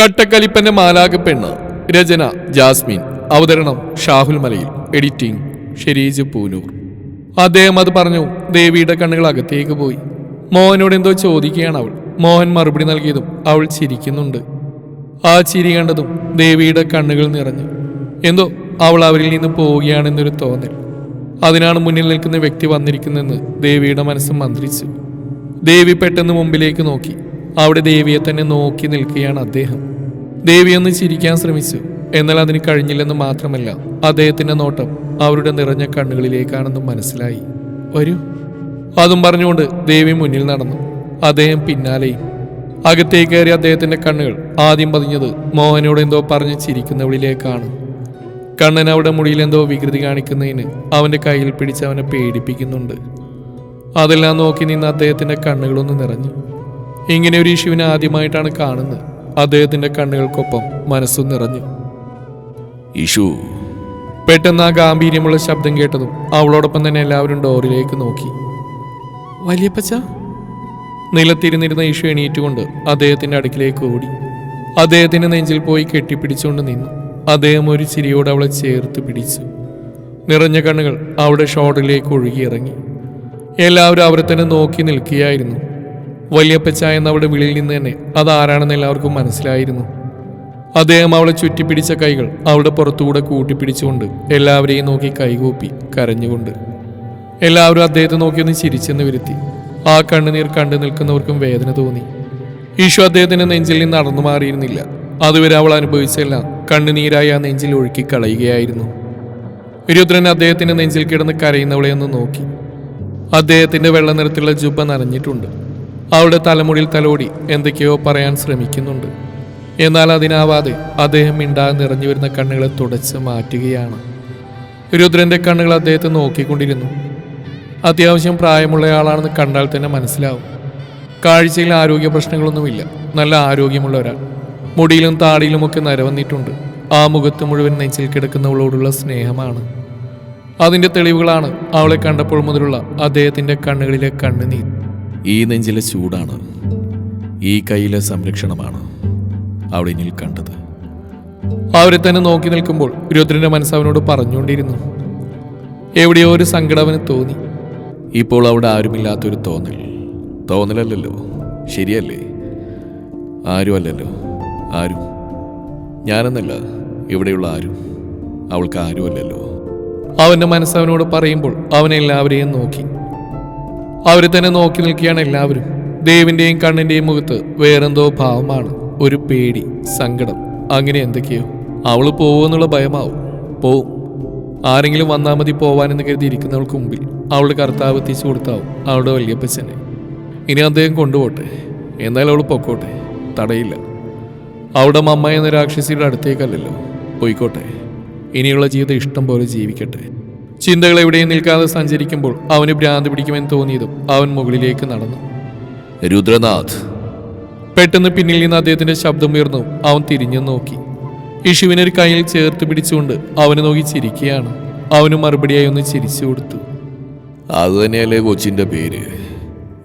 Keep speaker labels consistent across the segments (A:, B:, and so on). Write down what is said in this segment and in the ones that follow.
A: കട്ടക്കലിപ്പന്റെ മാലാക പെണ്ണ് രചന ജാസ്മിൻ. അവതരണം ഷാഹുൽ മലയിൽ. എഡിറ്റിംഗ് ഷെരീജ് പൂനൂർ. അദ്ദേഹം അത് പറഞ്ഞു ദേവിയുടെ കണ്ണുകൾ അകത്തേക്ക് പോയി. മോഹനോട് എന്തോ ചോദിക്കുകയാണ് അവൾ. മോഹൻ മറുപടി നൽകിയതും അവൾ ചിരിക്കുന്നുണ്ട്. ആ ചിരി കണ്ടതും ദേവിയുടെ കണ്ണുകൾ നിറഞ്ഞു. എന്തോ അവൾ അവരിൽ നിന്ന് പോവുകയാണെന്നൊരു തോന്നൽ. അതിനാണ് മുന്നിൽ നിൽക്കുന്ന വ്യക്തി വന്നിരിക്കുന്നതെന്ന് ദേവിയുടെ മനസ്സ് മന്ത്രിച്ചു. ദേവി പെട്ടെന്ന് മുമ്പിലേക്ക് നോക്കി. അവിടെ ദേവിയെ തന്നെ നോക്കി നിൽക്കുകയാണ് അദ്ദേഹം. ദേവി ഒന്ന് ചിരിക്കാൻ ശ്രമിച്ചു. എന്നാൽ അതിന് കഴിഞ്ഞില്ലെന്ന് മാത്രമല്ല അദ്ദേഹത്തിന്റെ നോട്ടം അവരുടെ നിറഞ്ഞ കണ്ണുകളിലേക്കാണെന്ന് മനസ്സിലായി. വരൂ. അതും പറഞ്ഞുകൊണ്ട് ദേവി മുന്നിൽ നടന്നു. അദ്ദേഹം പിന്നാലെയും അകത്തേക്ക് കയറി അദ്ദേഹത്തിന്റെ കണ്ണുകൾ ആദ്യം പതിഞ്ഞത് മോഹനോട് എന്തോ പറഞ്ഞ് ചിരിക്കുന്നവളിലേക്കാണ്. കണ്ണൻ അവിടെ മുടിയിൽ എന്തോ വികൃതി കാണിക്കുന്നതിന് അവന്റെ കയ്യിൽ പിടിച്ച് അവനെ പേടിപ്പിക്കുന്നുണ്ട്. അതെല്ലാം നോക്കി നിന്ന് അദ്ദേഹത്തിന്റെ കണ്ണുകളൊന്ന് നിറഞ്ഞു. ഇങ്ങനെ ഒരു യേശുവിനെ ആദ്യമായിട്ടാണ് കാണുന്നത്. അദ്ദേഹത്തിന്റെ കണ്ണുകൾക്കൊപ്പം മനസ്സും നിറഞ്ഞു.
B: ഇഷു
A: പെട്ടെന്ന് ആ ഗാംഭീര്യമുള്ള ശബ്ദം കേട്ടതും അവളോടൊപ്പം തന്നെ എല്ലാവരും ഡോറിലേക്ക് നോക്കി. വലിയപ്പച്ച? നിലത്തിരുന്നിരുന്ന ഇഷു എണീറ്റുകൊണ്ട് അദ്ദേഹത്തിന്റെ അടുക്കിലേക്ക് ഓടി. അദ്ദേഹത്തിന്റെ നെഞ്ചിൽ പോയി കെട്ടിപ്പിടിച്ചുകൊണ്ട് നിന്നു. അദ്ദേഹം ഒരു ചിരിയോട് അവളെ ചേർത്ത് പിടിച്ചു. നിറഞ്ഞ കണ്ണുകൾ അവളുടെ ഷോട്ടിലേക്ക് ഒഴുകിയിറങ്ങി എല്ലാവരും അവരെ തന്നെ നോക്കി നിൽക്കുകയായിരുന്നു. വലിയപ്പച്ച എന്ന അവളുടെ വിളിയിൽ നിന്ന് തന്നെ. അതാരാണെന്ന് എല്ലാവർക്കും മനസ്സിലായിരുന്നു. അദ്ദേഹം അവളെ ചുറ്റിപ്പിടിച്ച കൈകൾ അവളുടെ പുറത്തുകൂടെ കൂട്ടിപ്പിടിച്ചുകൊണ്ട് എല്ലാവരെയും നോക്കി കൈകൂപ്പി കരഞ്ഞുകൊണ്ട്. എല്ലാവരും അദ്ദേഹത്തെ നോക്കി ഒന്ന് ചിരിച്ചെന്ന് വരുത്തി. ആ കണ്ണുനീർ കണ്ടു നിൽക്കുന്നവർക്കും വേദന തോന്നി. ഈശോ അദ്ദേഹത്തിന്റെ നെഞ്ചിൽ നിന്ന് നടന്നു മാറിയിരുന്നില്ല. അതുവരെ അവൾ അനുഭവിച്ചെല്ലാം കണ്ണുനീരായി ആ നെഞ്ചിൽ ഒഴുക്കി കളയുകയായിരുന്നു. രുദ്രൻ അദ്ദേഹത്തിന്റെ നെഞ്ചിൽ കിടന്ന് കരയുന്നവളെ ഒന്ന് നോക്കി. അദ്ദേഹത്തിന്റെ വെള്ള നിറത്തിലുള്ള ജുബ നനഞ്ഞിട്ടുണ്ട്. അവളുടെ തലമുടിയിൽ തലോടി എന്തൊക്കെയോ പറയാൻ ശ്രമിക്കുന്നുണ്ട്. എന്നാൽ അതിനാവാതെ അദ്ദേഹം മിണ്ടാതെ നിറഞ്ഞു വരുന്ന കണ്ണുകളെ തുടച്ച് മാറ്റുകയാണ്. രുദ്രന്റെ കണ്ണുകൾ അദ്ദേഹത്തെ നോക്കിക്കൊണ്ടിരുന്നു. അത്യാവശ്യം പ്രായമുള്ളയാളാണെന്ന് കണ്ടാൽ തന്നെ മനസ്സിലാവും. കാഴ്ചയിൽ ആരോഗ്യ പ്രശ്നങ്ങളൊന്നുമില്ല. നല്ല ആരോഗ്യമുള്ള ഒരാൾ. മുടിയിലും താടിയിലുമൊക്കെ നരവന്നിട്ടുണ്ട് ആ മുഖത്ത് മുഴുവൻ നെഞ്ചിൽ കിടക്കുന്നവളോടുള്ള സ്നേഹമാണ്. അതിന്റെ തെളിവുകളാണ് അവളെ കണ്ടപ്പോൾ മുതലുള്ള അദ്ദേഹത്തിന്റെ കണ്ണുകളിലെ കണ്ണുനീർ
B: ഈ നെഞ്ചിലെ ചൂടാണ്. ഈ കയ്യിലെ സംരക്ഷണമാണ് അവിടെ എന്നിൽ കണ്ടത്.
A: അവരെ തന്നെ നോക്കി നിൽക്കുമ്പോൾ രുദ്രന്റെ മനസ്സവനോട് പറഞ്ഞുകൊണ്ടിരുന്നു. എവിടെയോ ഒരു സങ്കടം അവന് തോന്നി.
B: ഇപ്പോൾ അവിടെ ആരുമില്ലാത്തൊരു തോന്നൽ. തോന്നലല്ലല്ലോ. ശരിയല്ലേ? ആരുമല്ലല്ലോ. ആരും. ഞാനെന്നല്ല ഇവിടെയുള്ള ആരും. അവൾക്ക് ആരുമല്ലല്ലോ.
A: അവന്റെ മനസ്സവനോട് പറയുമ്പോൾ അവനെല്ലാവരെയും നോക്കി. അവരെ തന്നെ നോക്കി നിൽക്കുകയാണ് എല്ലാവരും. ദേവിന്റെയും കണ്ണിന്റെയും മുഖത്ത് വേറെന്തോ ഭാവമാണ്. ഒരു പേടി സങ്കടം. അങ്ങനെ എന്തൊക്കെയോ. അവൾ പോവെന്നുള്ള ഭയമാവും. പോവും. ആരെങ്കിലും വന്നാൽ മതി പോവാനെന്ന് കരുതിയിരിക്കുന്നവൾക്ക് മുമ്പിൽ അവളുടെ കർത്താവ് എത്തിച്ചു കൊടുത്താവും അവളുടെ വല്യപ്പച്ചനെ. ഇനി അദ്ദേഹം കൊണ്ടുപോട്ടെ. എന്നാലും അവൾ പൊക്കോട്ടെ. തടയില്ല. അവിടെ മമ്മ എന്ന രാക്ഷസിയുടെ അടുത്തേക്കല്ലല്ലോ. പോയിക്കോട്ടെ. ഇനിയുള്ള ജീവിതം ഇഷ്ടം പോലെ ജീവിക്കട്ടെ. ചിന്തകൾ എവിടെയും നിൽക്കാതെ സഞ്ചരിക്കുമ്പോൾ അവന് ഭ്രാന്ത് പിടിക്കുമെന്ന് തോന്നിയതും അവൻ മുകളിലേക്ക് നടന്നു.
B: രുദ്രനാഥ്.
A: പെട്ടെന്ന് പിന്നിൽ നിന്ന് അദ്ദേഹത്തിന്റെ ശബ്ദം ഉയർന്നു. അവൻ തിരിഞ്ഞു നോക്കി. ഇഷുവിനെ ഒരു കയ്യിൽ ചേർത്ത് പിടിച്ചുകൊണ്ട് അവനെ നോക്കി ചിരിക്കുകയാണ്. അവന് മറുപടിയായി ഒന്ന് ചിരിച്ചു കൊടുത്തു.
B: അത് തന്നെയല്ലേ കൊച്ചിന്റെ പേര്.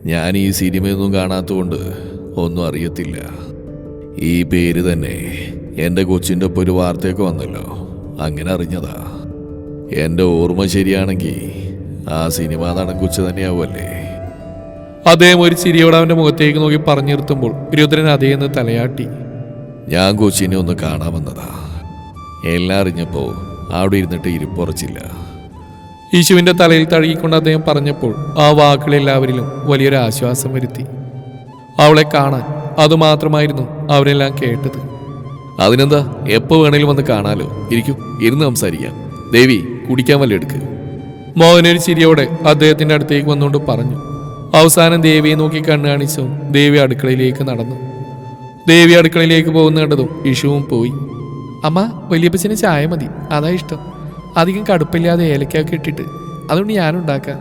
B: ഞാൻ ഈ സിനിമയൊന്നും കാണാത്തതുകൊണ്ട് ഒന്നും അറിയത്തില്ല. ഈ പേര് തന്നെ എന്റെ കൊച്ചിന്റെ ഒപ്പം ഒരു വാർത്തയൊക്കെ വന്നല്ലോ. അങ്ങനെ അറിഞ്ഞതാ. എന്റെ ഓർമ്മ ശരിയാണെങ്കിൽ ആ സിനിമ നടൻ കൊച്ചു തന്നെയാവുമല്ലേ?
A: അദ്ദേഹം ഒരു ചിരിയോടെ അവന്റെ മുഖത്തേക്ക് നോക്കി പറഞ്ഞു നിർത്തുമ്പോൾ രുദ്രൻ അതേന്ന് തലയാട്ടി.
B: ഞാൻ കൊച്ചിനെ ഒന്ന് കാണാമെന്നതാ എല്ലാം അറിഞ്ഞപ്പോൾ അവിടെ ഇരുന്നിട്ട് ഇരിപ്പുറച്ചില്ല
A: യേശുവിന്റെ തലയിൽ തഴുകിക്കൊണ്ട് അദ്ദേഹം പറഞ്ഞപ്പോൾ ആ വാക്കുകൾ എല്ലാവരിലും വലിയൊരു ആശ്വാസം വരുത്തി. അവളെ കാണാൻ അതുമാത്രമായിരുന്നു അവരെല്ലാം കേട്ടത്.
B: അതിനെന്താ? എപ്പോൾ വേണേലും വന്ന് കാണാലോ. ഇരിക്കും ഇരുന്ന് സംസാരിക്കാം. ദേവി കുടിക്കാൻ വല്ല എടുക്ക്.
A: മോഹനൊരു ചിരിയോടെ അദ്ദേഹത്തിന്റെ അടുത്തേക്ക് വന്നുകൊണ്ട് പറഞ്ഞു അവസാനം ദേവിയെ നോക്കി കണ്ണു കാണിച്ചും ദേവി അടുക്കളയിലേക്ക് നടന്നു. ദേവി അടുക്കളയിലേക്ക് പോകുന്ന കണ്ടതും ഇഷുവും പോയി. അമ്മ വലിയപ്പച്ചന് ചായ മതി. അതാ ഇഷ്ടം. അധികം കടുപ്പില്ലാതെ ഏലക്കൊക്കെ ഇട്ടിട്ട്. അതുകൊണ്ട് ഞാനുണ്ടാക്കാം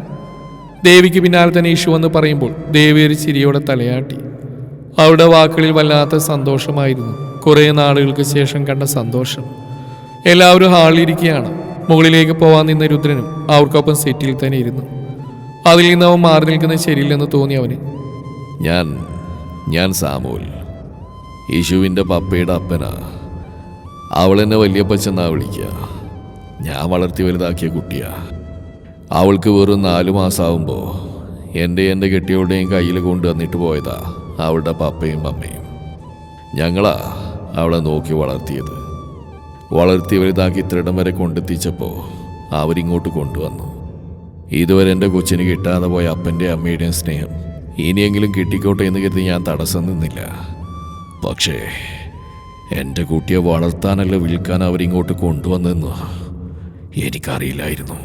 A: ദേവിക്ക് പിന്നാലെ തന്നെ ഇഷു എന്ന് പറയുമ്പോൾ ദേവി ഒരു ചിരിയോടെ തലയാട്ടി. അവരുടെ വാക്കുകളിൽ വല്ലാത്ത സന്തോഷമായിരുന്നു. കുറേ നാളുകൾക്ക് ശേഷം കണ്ട സന്തോഷം. എല്ലാവരും ഹാളിലിരിക്കുകയാണ്. മുകളിലേക്ക് പോവാൻ നിന്ന രുദ്രനും അവർക്കൊപ്പം സെറ്റിൽ തന്നെ ഇരുന്നു. അതിൽ നിന്ന് അവൻ മാറി നിൽക്കുന്നത് ശരിയില്ലെന്ന് തോന്നി അവന്.
B: ഞാൻ ഞാൻ സാമൂൽ യേശുവിന്റെ പപ്പയുടെ അപ്പനാ. അവൾ അവളെന്നെ വലിയപ്പച്ചെന്നാ വിളിക്കുക. ഞാൻ വളർത്തി വലുതാക്കിയ കുട്ടിയാ. അവൾക്ക് വെറും നാല് മാസമാകുമ്പോൾ എന്റെ എന്റെ കെട്ടിയവളുടെയും കയ്യിൽ കൊണ്ടുവന്നിട്ട് പോയതാ അവളുടെ പപ്പയും അമ്മയും. ഞങ്ങളാ അവളെ നോക്കി വളർത്തിയത്. വളർത്തി വലുതാക്കി ഇത്രയിടം വരെ കൊണ്ടെത്തിച്ചപ്പോൾ അവരിങ്ങോട്ട് കൊണ്ടുവന്നു. ഇതുവരെ എന്റെ കൊച്ചിന് കിട്ടാതെ പോയ അപ്പന്റെ അമ്മയുടെയും സ്നേഹം ഇനിയെങ്കിലും കിട്ടിക്കോട്ടെ എന്ന് കരുതി ഞാൻ തടസ്സം നിന്നില്ല. പക്ഷേ എന്റെ കുട്ടിയെ വളർത്താനല്ല വിൽക്കാൻ അവരിങ്ങോട്ട് കൊണ്ടുവന്നെന്ന് എനിക്കറിയില്ലായിരുന്നു.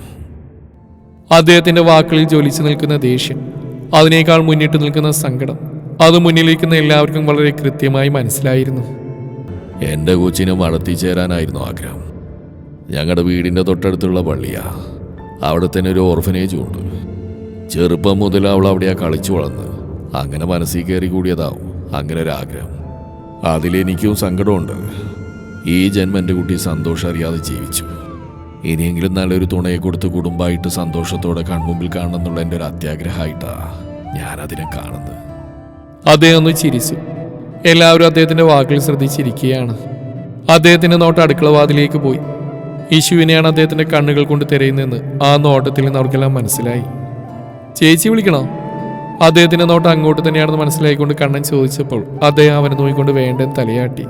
A: അദ്ദേഹത്തിന്റെ വാക്കുകളിൽ ജ്വലിച്ചു നിൽക്കുന്ന ദേഷ്യം അതിനേക്കാൾ മുന്നിട്ട് നിൽക്കുന്ന സങ്കടം അത് മുന്നിലിരിക്കുന്ന എല്ലാവർക്കും വളരെ കൃത്യമായി മനസ്സിലായിരുന്നു.
B: എന്റെ കൊച്ചിനെ വളർത്തിച്ചേരാനായിരുന്നു ആഗ്രഹം. ഞങ്ങളുടെ വീടിന്റെ തൊട്ടടുത്തുള്ള പള്ളിയാ. അവിടെ തന്നെ ഒരു ഓർഫനേജും ഉണ്ട്. ചെറുപ്പം മുതൽ അവൾ അവിടെയാ കളിച്ചു വളർന്ന്. അങ്ങനെ മനസ്സിൽ കയറി കൂടിയതാവും. അങ്ങനെ ഒരു ആഗ്രഹം. അതിലെനിക്കും സങ്കടമുണ്ട്. ഈ ജന്മം എന്റെ കുട്ടി സന്തോഷം അറിയാതെ ജീവിച്ചു. ഇനിയെങ്കിലും നല്ലൊരു തുണയെ കൊടുത്ത് കുടുംബമായിട്ട് സന്തോഷത്തോടെ കൺമുമ്പിൽ കാണണമെന്നുള്ള എന്റെ ഒരു അത്യാഗ്രഹമായിട്ടാണ് ഞാനതിനെ കാണുന്നത്.
A: അദ്ദേഹം ഒന്ന് ചിരിച്ചു. എല്ലാവരും അദ്ദേഹത്തിന്റെ വാക്കിൽ ശ്രദ്ധിച്ചിരിക്കുകയാണ്. അദ്ദേഹത്തിന്റെ നോട്ട് അടുക്കള വാതിലേക്ക് പോയി. യേശുവിനെയാണ് അദ്ദേഹത്തിന്റെ കണ്ണുകൾ കൊണ്ട് തിരയുന്നതെന്ന് ആ നോട്ടത്തിൽ നിന്ന് അവർക്കെല്ലാം മനസ്സിലായി. ചേച്ചി വിളിക്കണോ? അദ്ദേഹത്തിന്റെ നോട്ട് അങ്ങോട്ട് തന്നെയാണെന്ന് മനസ്സിലായിക്കൊണ്ട് കണ്ണൻ ചോദിച്ചപ്പോൾ അദ്ദേഹം അവനെ നോയിക്കൊണ്ട് വേണ്ടെന്ന് തലയാട്ടി.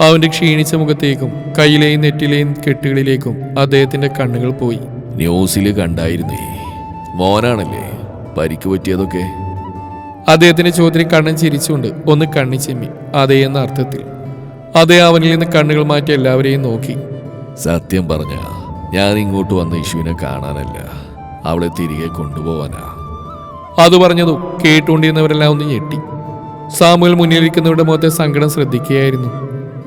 A: അവന്റെ ക്ഷീണിച്ച മുഖത്തേക്കും കയ്യിലെയും നെറ്റിലെയും കെട്ടുകളിലേക്കും അദ്ദേഹത്തിന്റെ കണ്ണുകൾ പോയി.
B: ന്യൂസിൽ കണ്ടായിരുന്നേ. മോനാണല്ലേ? പരിക്ക് പറ്റിയതൊക്കെ?
A: അദ്ദേഹത്തിന്റെ ചോദ്യം കണ്ണൻ ചിരിച്ചുകൊണ്ട് ഒന്ന് കണ്ണി ചെമ്മി. അതേ എന്ന അർത്ഥത്തിൽ. അതേ അവനിൽ നിന്ന് കണ്ണുകൾ മാറ്റി എല്ലാവരെയും നോക്കി.
B: സത്യം പറഞ്ഞ ഞാൻ ഇങ്ങോട്ട് വന്ന യേശുവിനെ കാണാനല്ല. അവളെ തിരികെ കൊണ്ടുപോവാനാ.
A: അത് പറഞ്ഞതും കേട്ടുകൊണ്ടിരുന്നവരെല്ലാം ഒന്ന് ഞെട്ടി. സാമുവൽ മുന്നിലിരിക്കുന്നവരുടെ മുഖത്തെ സങ്കടം ശ്രദ്ധിക്കുകയായിരുന്നു.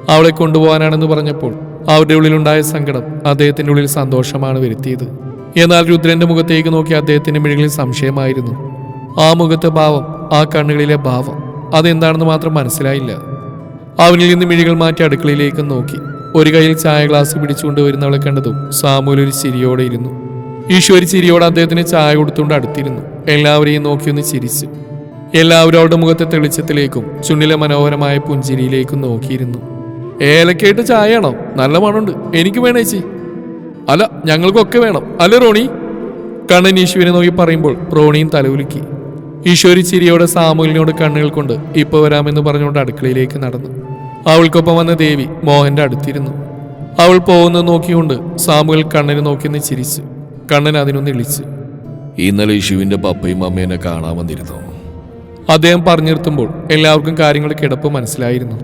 A: അവളെ കൊണ്ടുപോകാനാണെന്ന് പറഞ്ഞപ്പോൾ അവരുടെ ഉള്ളിലുണ്ടായ സങ്കടം അദ്ദേഹത്തിന്റെ ഉള്ളിൽ സന്തോഷമാണ് വരുത്തിയത്. എന്നാൽ രുദ്രന്റെ മുഖത്തേക്ക് നോക്കി അദ്ദേഹത്തിന്റെ മിഴികളിൽ സംശയമായിരുന്നു. ആ മുഖത്തെ ഭാവം ആ കണ്ണുകളിലെ ഭാവം അതെന്താണെന്ന് മാത്രം മനസ്സിലായില്ല. അവനിൽ നിന്ന് മിഴികൾ മാറ്റി അടുക്കളയിലേക്ക് നോക്കി. ഒരു കയ്യിൽ ചായ ഗ്ലാസ് പിടിച്ചുകൊണ്ട് വരുന്നവളെ കണ്ടതും സാമൂൽ ഒരു ചിരിയോടെ ഇരുന്നു. ഈശോ ഒരു ചിരിയോടെ അദ്ദേഹത്തിന് ചായ കൊടുത്തുകൊണ്ട് അടുത്തിരുന്നു. എല്ലാവരെയും നോക്കിയൊന്ന് ചിരിച്ചു. എല്ലാവരും അവരുടെ മുഖത്തെ തെളിച്ചത്തിലേക്കും ചുണ്ടിലെ മനോഹരമായ പുഞ്ചിരിയിലേക്കും നോക്കിയിരുന്നു. ഏലക്കായിട്ട് ചായയാണോ? നല്ല മണമുണ്ട്. എനിക്ക് വേണേച്ചി അല്ല ഞങ്ങൾക്കൊക്കെ വേണം. അല്ല റോണി? കണ്ണൻ ഈശുവിനെ നോക്കി പറയുമ്പോൾ റോണിയും തലകുലുക്കി ഈശോരി ചിരിയോടെ സാമൂലിനോട് കണ്ണുകൾ കൊണ്ട് ഇപ്പൊ വരാമെന്ന് പറഞ്ഞുകൊണ്ട് അടുക്കളയിലേക്ക് നടന്നു. അവൾക്കൊപ്പം വന്ന ദേവി മോഹന്റെ അടുത്തിരുന്നു. അവൾ പോകുന്നത് നോക്കിക്കൊണ്ട് സാമുവൽ കണ്ണന് നോക്കിയെന്ന് ചിരിച്ചു. കണ്ണൻ അതിനൊന്ന് ഇളിച്ചു.
B: ഇന്നലെ യേശുവിന്റെ പപ്പയും അമ്മയും എന്നെ കാണാൻ വന്നിരുന്നു.
A: അദ്ദേഹം പറഞ്ഞു നിർത്തുമ്പോൾ എല്ലാവർക്കും കാര്യങ്ങൾ കിടപ്പ് മനസ്സിലായിരുന്നു.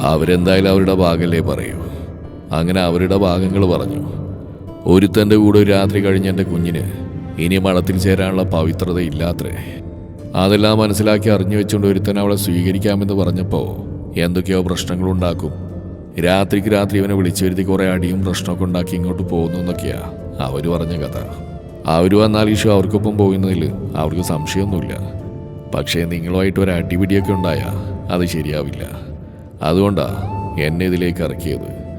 B: അവരെന്തായാലും അവരുടെ ഭാഗല്ലേ പറയൂ. അങ്ങനെ അവരുടെ ഭാഗങ്ങൾ പറഞ്ഞു. ഒരുത്തന്റെ കൂടെ ഒരു രാത്രി കഴിഞ്ഞ എന്റെ കുഞ്ഞിന് ഇനി മഠത്തിൽ ചേരാനുള്ള പവിത്രത ഇല്ലാത്രേ അതെല്ലാം മനസ്സിലാക്കി അറിഞ്ഞു വെച്ചുകൊണ്ട് ഒരുത്തൻ അവളെ സ്വീകരിക്കാമെന്ന് പറഞ്ഞപ്പോൾ എന്തൊക്കെയോ പ്രശ്നങ്ങളുണ്ടാക്കും. രാത്രിക്ക് രാത്രി ഇവനെ വിളിച്ചു വരുത്തി കുറേ അടിയും പ്രശ്നമൊക്കെ ഉണ്ടാക്കി ഇങ്ങോട്ട് പോകുന്നു എന്നൊക്കെയാ അവർ പറഞ്ഞ കഥ. അവർ വന്നാൽ ഈശോ അവർക്കൊപ്പം പോകുന്നതിൽ അവർക്ക് സംശയമൊന്നുമില്ല. പക്ഷേ നിങ്ങളുമായിട്ട് ഒരു അടിപിടിയൊക്കെ ഉണ്ടായാൽ അത് ശരിയാവില്ല. അതുകൊണ്ടാണ് എന്നെ ഇതിലേക്ക് ഇറക്കിയത്.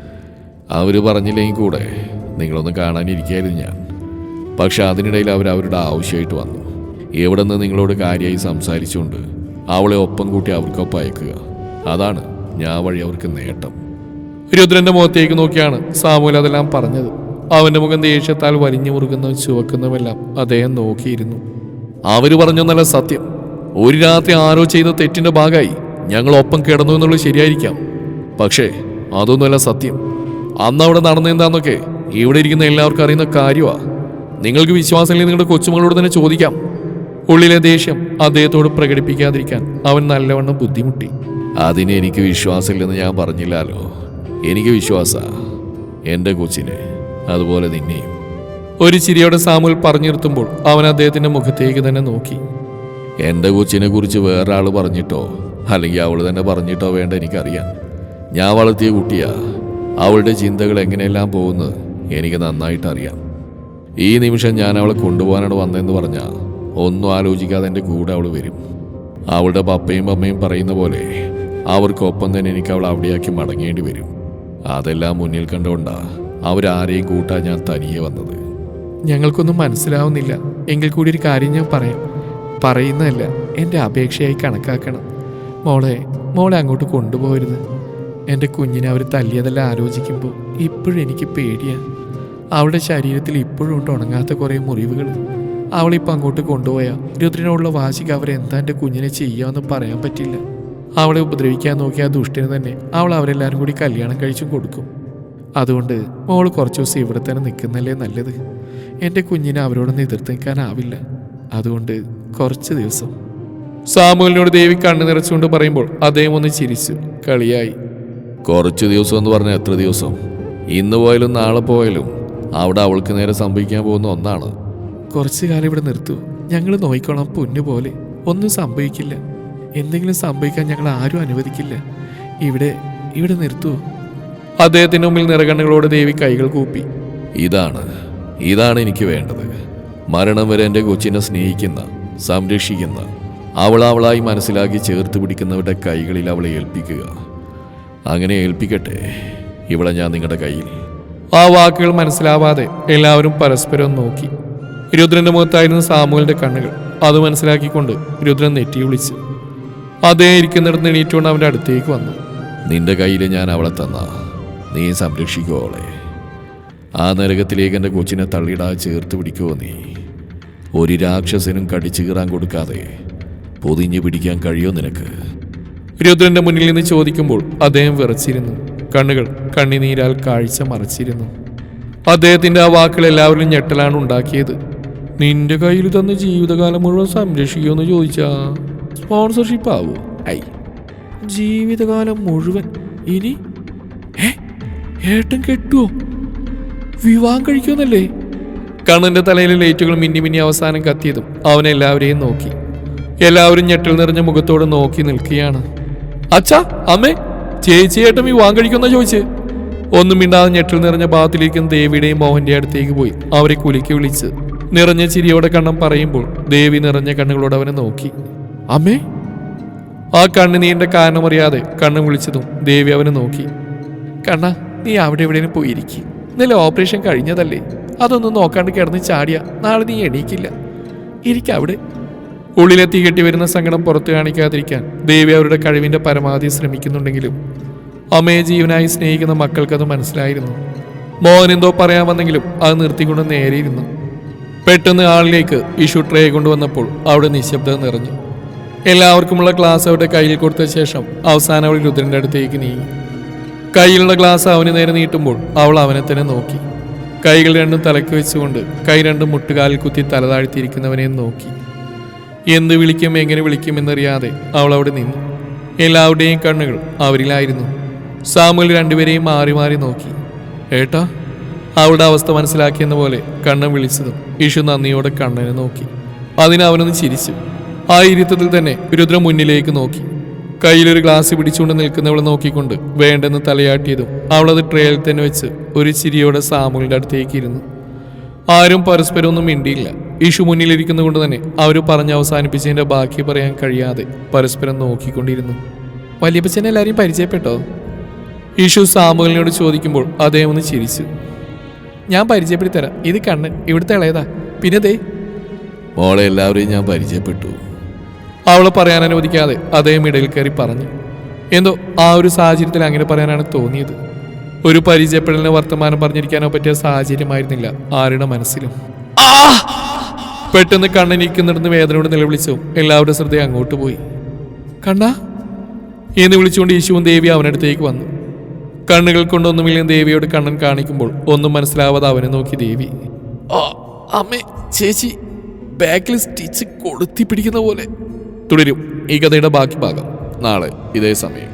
B: അവർ പറഞ്ഞില്ലെങ്കിൽ കൂടെ നിങ്ങളൊന്ന് കാണാനിരിക്കായിരുന്നു ഞാൻ. പക്ഷെ അതിനിടയിൽ അവർ അവരുടെ ആവശ്യമായിട്ട് വന്നു. എവിടെ നിന്ന് നിങ്ങളോട് കാര്യമായി സംസാരിച്ചുകൊണ്ട് അവളെ ഒപ്പം കൂട്ടി അവർക്കൊപ്പം അയക്കുക. അതാണ് ഞാൻ വഴി അവർക്ക് നേട്ടം.
A: രുദ്രന്റെ മുഖത്തേക്ക് നോക്കിയാണ് സാമൂൽ അതെല്ലാം പറഞ്ഞത്. അവന്റെ മുഖം ദേഷ്യത്താൽ വലിഞ്ഞു മുറുകുന്ന ചുവക്കുന്നവെല്ലാം അദ്ദേഹം നോക്കിയിരുന്നു. അവർ പറഞ്ഞൊന്നല്ല സത്യം. ഒരു രാത്രി ആരോ ചെയ്ത തെറ്റിന്റെ ഭാഗമായി ഞങ്ങൾ ഒപ്പം കിടന്നു എന്നുള്ളത് ശരിയായിരിക്കാം. പക്ഷേ അതൊന്നുമല്ല സത്യം. അന്ന് അവിടെ നടന്നെന്താന്നൊക്കെ ഇവിടെ ഇരിക്കുന്ന എല്ലാവർക്കും അറിയുന്ന കാര്യമാണ് നിങ്ങൾക്ക് വിശ്വാസമില്ലെങ്കിൽ നിങ്ങളുടെ കൊച്ചുമകളോട് തന്നെ ചോദിക്കാം. ഉള്ളിലെ ദേഷ്യം അദ്ദേഹത്തോട് പ്രകടിപ്പിക്കാതിരിക്കാൻ അവൻ നല്ലവണ്ണം ബുദ്ധിമുട്ടി.
B: അതിന് എനിക്ക് വിശ്വാസമില്ലെന്ന് ഞാൻ പറഞ്ഞില്ലല്ലോ. എനിക്ക് വിശ്വാസ. എന്റെ കൊച്ചിനെ അതുപോലെ നിന്നെയും.
A: ഒരു ചിരിയോടെ സാമുൽ പറഞ്ഞു നിർത്തുമ്പോൾ അവൻ അദ്ദേഹത്തിന്റെ മുഖത്തേക്ക് തന്നെ നോക്കി.
B: എന്റെ കൊച്ചിനെ കുറിച്ച് വേറൊരാൾ പറഞ്ഞിട്ടോ? അല്ലെങ്കിൽ അവൾ തന്നെ പറഞ്ഞിട്ടോ വേണ്ട എനിക്കറിയാം. ഞാൻ വളർത്തിയ കുട്ടിയാ. അവളുടെ ചിന്തകൾ എങ്ങനെയെല്ലാം പോകുന്നത് എനിക്ക് നന്നായിട്ട് അറിയാം ഈ നിമിഷം ഞാൻ അവളെ കൊണ്ടുപോകാനാണ് വന്നതെന്ന് പറഞ്ഞാൽ ഒന്നും ആലോചിക്കാതെ എന്റെ കൂടെ അവൾ വരും. അവളുടെ പപ്പയും അമ്മയും പറയുന്ന പോലെ അവർക്കൊപ്പം തന്നെ എനിക്ക് അവൾ അവിടെയാക്കി മടങ്ങേണ്ടി വരും. അതെല്ലാം മുന്നിൽ കണ്ടുകൊണ്ടാ അവരാരെയും കൂട്ടാൻ ഞാൻ തനിയെ വന്നത്.
A: ഞങ്ങൾക്കൊന്നും മനസ്സിലാവുന്നില്ല. എങ്കിൽ കൂടി ഒരു കാര്യം ഞാൻ പറയാം. പറയുന്നതല്ല എന്റെ അപേക്ഷയായി കണക്കാക്കണം. മോളെ മോളെ അങ്ങോട്ട് കൊണ്ടുപോകരുത്. എന്റെ കുഞ്ഞിനെ അവർ തല്ലിയതെല്ലാം ആലോചിക്കുമ്പോൾ ഇപ്പോഴും എനിക്ക് പേടിയാണ് അവളുടെ ശരീരത്തിൽ ഇപ്പോഴും ഉണ്ട് ഉണങ്ങാത്ത കുറേ മുറിവുകൾ. അവളിപ്പോൾ അങ്ങോട്ട് കൊണ്ടുപോയാൽ രുദ്രനോടുള്ള വാശിക്ക് അവരെന്താ എന്റെ കുഞ്ഞിനെ ചെയ്യാമെന്ന് പറയാൻ പറ്റില്ല. അവളെ ഉപദ്രവിക്കാൻ നോക്കിയ ആ ദുഷ്ടിന് തന്നെ അവൾ അവരെല്ലാവരും കൂടി കല്യാണം കഴിച്ചു കൊടുക്കും. അതുകൊണ്ട് മോൾ കുറച്ച് ദിവസം ഇവിടെ തന്നെ നിൽക്കുന്നല്ലേ നല്ലത്. എന്റെ കുഞ്ഞിനെ അവരോടൊന്ന് എതിർത്ത് നിൽക്കാനാവില്ല അതുകൊണ്ട് കുറച്ച് ദിവസം. സാമൂഹിനോട് ദേവി കണ്ണു നിറച്ചുകൊണ്ട് പറയുമ്പോൾ അദ്ദേഹം ഒന്ന് ചിരിച്ചു. കളിയായി.
B: കുറച്ച് ദിവസം എന്ന് പറഞ്ഞാൽ എത്ര ദിവസം? ഇന്ന് പോയാലും നാളെ പോയാലും അവിടെ അവൾക്ക് നേരെ സംഭവിക്കാൻ പോകുന്ന ഒന്നാണ്.
A: കുറച്ചു കാലം ഇവിടെ നിർത്തൂ. ഞങ്ങൾ നോയിക്കോളാം പൊന്നു പോലെ. ഒന്നും സംഭവിക്കില്ല. എന്തെങ്കിലും സംഭവിക്കാൻ ഞങ്ങൾ ആരും അനുവദിക്കില്ല. ഇവിടെ ഇവിടെ നിർത്തൂ. അദ്ദേഹത്തിന് മുമ്പിൽ നിറകണ്ണുകളോട് ദേവി കൈകൾ കൂപ്പി.
B: ഇതാണ് ഇതാണ് എനിക്ക് വേണ്ടത്. മരണം വരെ എന്റെ കൊച്ചിനെ സ്നേഹിക്കുന്ന സംരക്ഷിക്കുന്ന അവളവളായി മനസ്സിലാക്കി ചേർത്ത് പിടിക്കുന്നവരുടെ കൈകളിൽ അവളെ ഏൽപ്പിക്കുക. അങ്ങനെ ഏൽപ്പിക്കട്ടെ. ഇവിടെ ഞാൻ നിങ്ങളുടെ കയ്യിൽ.
A: ആ വാക്കുകൾ മനസ്സിലാവാതെ എല്ലാവരും പരസ്പരം നോക്കി. രുദ്രന്റെ മുഖത്തായിരുന്നു സാമുവലിന്റെ കണ്ണുകൾ. അത് മനസ്സിലാക്കിക്കൊണ്ട് രുദ്രൻ നെറ്റി വിളിച്ചു. അതേ ഇരിക്കുന്നിടത്ത് എണീറ്റുകൊണ്ട് അവന്റെ അടുത്തേക്ക് വന്നു.
B: നിന്റെ കയ്യിൽ ഞാൻ അവളെ തന്ന. നീ സംരക്ഷിക്കുമോ അവളെ. ആ നരകത്തിലേക്ക് എന്റെ കൊച്ചിനെ തള്ളിയിടാ ചേർത്ത് പിടിക്കുമോ നീ? ഒരു രാക്ഷസനും കടിച്ചു കീറാൻ കൊടുക്കാതെ പൊതിഞ്ഞു പിടിക്കാൻ കഴിയോ നിനക്ക്?
A: രുദ്രന്റെ മുന്നിൽ നിന്ന് ചോദിക്കുമ്പോൾ അദ്ദേഹം വിറച്ചിരുന്നു. കണ്ണുകൾ കണ്ണിനീരാൽ കാഴ്ച മറച്ചിരുന്നു. അദ്ദേഹത്തിന്റെ ആ വാക്കുകൾ എല്ലാവരിലും ഞെട്ടലാണ് ഉണ്ടാക്കിയത്. നിന്റെ കയ്യിൽ തന്ന ജീവിതകാലം മുഴുവൻ സംരക്ഷിക്കുമെന്ന് ചോദിച്ചാ സ്പോൺസർഷിപ്പ് ആവോ ഐ ജീവിതകാലം മുഴുവൻ ഇനി? ഏട്ടൻ കെട്ടുവോ? വിവാഹം കഴിക്കുമെന്നല്ലേ? കണ്ണന്റെ തലയിലെ ലൈറ്റുകൾ മിന്നി മിന്നി അവസാനം കത്തിയതും അവൻ എല്ലാവരെയും നോക്കി. എല്ലാവരും ഞെട്ടിൽ നിറഞ്ഞ മുഖത്തോട് നോക്കി നിൽക്കുകയാണ്. അച്ഛാ അമ്മേ ചേച്ചിയേട്ടൻ വിവാഹം കഴിക്കുന്ന ചോദിച്ച്. ഒന്നും മിണ്ടാതെ ഞെട്ടിൽ നിറഞ്ഞ ഭാഗത്തിലിരിക്കുന്ന ദേവിയുടെയും മോഹന്റെ അടുത്തേക്ക് പോയി. അവരെ കുലുക്കി വിളിച്ച് നിറഞ്ഞ ചിരിയോടെ കണ്ണം പറയുമ്പോൾ ദേവി നിറഞ്ഞ കണ്ണുകളോട് അവനെ നോക്കി. അമ്മേ? ആ കണ്ണുനീരിന്റെ കാരണമറിയാതെ കണ്ണു വിളിച്ചതും ദേവി അവനെ നോക്കി. കണ്ണ നീ അവിടെ എവിടെയും പോയിരിക്കും. ഇന്നലെ ഓപ്പറേഷൻ കഴിഞ്ഞതല്ലേ? അതൊന്നും നോക്കാണ്ട് കിടന്ന് ചാടിയ. നാളെ നീ എണീക്കില്ല. ഇരിക്ക അവിടെ. ഉള്ളിലെ തീ കെട്ടി വരുന്ന സങ്കടം പുറത്തു കാണിക്കാതിരിക്കാൻ ദേവി അവരുടെ കഴിവിന്റെ പരമാവധി ശ്രമിക്കുന്നുണ്ടെങ്കിലും അമ്മയെ ജീവനായി സ്നേഹിക്കുന്ന മക്കൾക്കത് മനസ്സിലായിരുന്നു. മോഹൻ എന്തോ പറയാൻ വന്നെങ്കിലും അത് നിർത്തിക്കൊണ്ട് നേരെയിരുന്നു. പെട്ടെന്ന് ആളിലേക്ക് ഇഷു ട്രേ കൊണ്ടുവന്നപ്പോൾ അവിടെ നിശബ്ദത നിറഞ്ഞു. എല്ലാവർക്കുമുള്ള ഗ്ലാസ് അവരുടെ കയ്യിൽ കൊടുത്ത ശേഷം അവസാനം അവൾ രുദ്രന്റെ അടുത്തേക്ക് നീങ്ങി. കയ്യിലുള്ള ഗ്ലാസ് അവന് നേരെ നീട്ടുമ്പോൾ അവൾ അവനെ തന്നെ നോക്കി. കൈകൾ രണ്ടും തലക്ക് വെച്ചുകൊണ്ട് കൈ രണ്ടും മുട്ടുകാലിൽ കുത്തി തല താഴ്ത്തിയിരിക്കുന്നവനെ നോക്കി. എന്ത് വിളിക്കും എങ്ങനെ വിളിക്കുമെന്നറിയാതെ അവൾ അവിടെ നിന്നു. എല്ലാവരുടെയും കണ്ണുകൾ അവരിലായിരുന്നു. സാമുൽ രണ്ടുപേരെയും മാറി മാറി നോക്കി. ഏട്ടാ അവളുടെ അവസ്ഥ മനസ്സിലാക്കിയെന്ന പോലെ കണ്ണൻ വിളിച്ചതും ഇഷു നന്ദിയോടെ കണ്ണനെ നോക്കി. അതിന് അവനൊന്ന് ചിരിച്ചു. ആ ഇരുത്തത്തിൽ തന്നെ രുദ്ര മുന്നിലേക്ക് നോക്കി. കയ്യിലൊരു ഗ്ലാസ് പിടിച്ചുകൊണ്ട് നിൽക്കുന്നവളെ നോക്കിക്കൊണ്ട് വേണ്ടെന്ന് തലയാട്ടിയതും അവളത് ട്രേയിൽ തന്നെ വെച്ച് ഒരു ചിരിയോടെ സാമുകളുടെ അടുത്തേക്ക് ഇരുന്നു. ആരും പരസ്പരം ഒന്നും മിണ്ടിയില്ല. ഇഷു മുന്നിലിരിക്കുന്നത് കൊണ്ട് തന്നെ അവർ പറഞ്ഞ് അവസാനിപ്പിച്ചതിന്റെ ബാക്കി പറയാൻ കഴിയാതെ പരസ്പരം നോക്കിക്കൊണ്ടിരുന്നു. വലിയപ്പച്ചനെ എല്ലാവരെയും പരിചയപ്പെട്ടോ? ഇഷു സാമുലിനോട് ചോദിക്കുമ്പോൾ അദ്ദേഹം ഒന്ന് ചിരിച്ചു. ഞാൻ പരിചയപ്പെടുത്തി തരാം ഇത് കണ്ണൻ ഇവിടുത്തെ ഇളയതാ. പിന്നെ ദേ.
B: മോളെ എല്ലാവരെയും ഞാൻ പരിചയപ്പെട്ടു.
A: അവളെ പറയാൻ അനുവദിക്കാതെ അദ്ദേഹം ഇടയിൽ കയറി പറഞ്ഞു. എന്തോ ആ ഒരു സാഹചര്യത്തിൽ അങ്ങനെ പറയാനാണ് തോന്നിയത്. ഒരു പരിചയപ്പെടലിന് വർത്തമാനം പറഞ്ഞിരിക്കാനോ പറ്റിയ സാഹചര്യമായിരുന്നില്ല ആരുടെ മനസ്സിലും! പെട്ടെന്ന് കണ്ണനിക്കുന്നിടന്ന് വേദനയോട് നിലവിളിച്ചു എല്ലാവരുടെ ശ്രദ്ധ അങ്ങോട്ട് പോയി. കണ്ണാ. എന്ന് വിളിച്ചുകൊണ്ട് യേശുവും ദേവി അവനടുത്തേക്ക് വന്നു. കണ്ണുകൾ കൊണ്ടൊന്നുമില്ലെന്ന് ദേവിയോട് കണ്ണൻ കാണിക്കുമ്പോൾ ഒന്നും മനസ്സിലാവാതെ അവനെ നോക്കി ദേവി. അമ്മേ ചേച്ചി ബാക്കിൽ സ്റ്റിച്ച് കൊളുത്തി പിടിക്കുന്ന പോലെ. തുടരും ഈ കഥയുടെ ബാക്കി ഭാഗം നാളെ ഇതേ സമയം.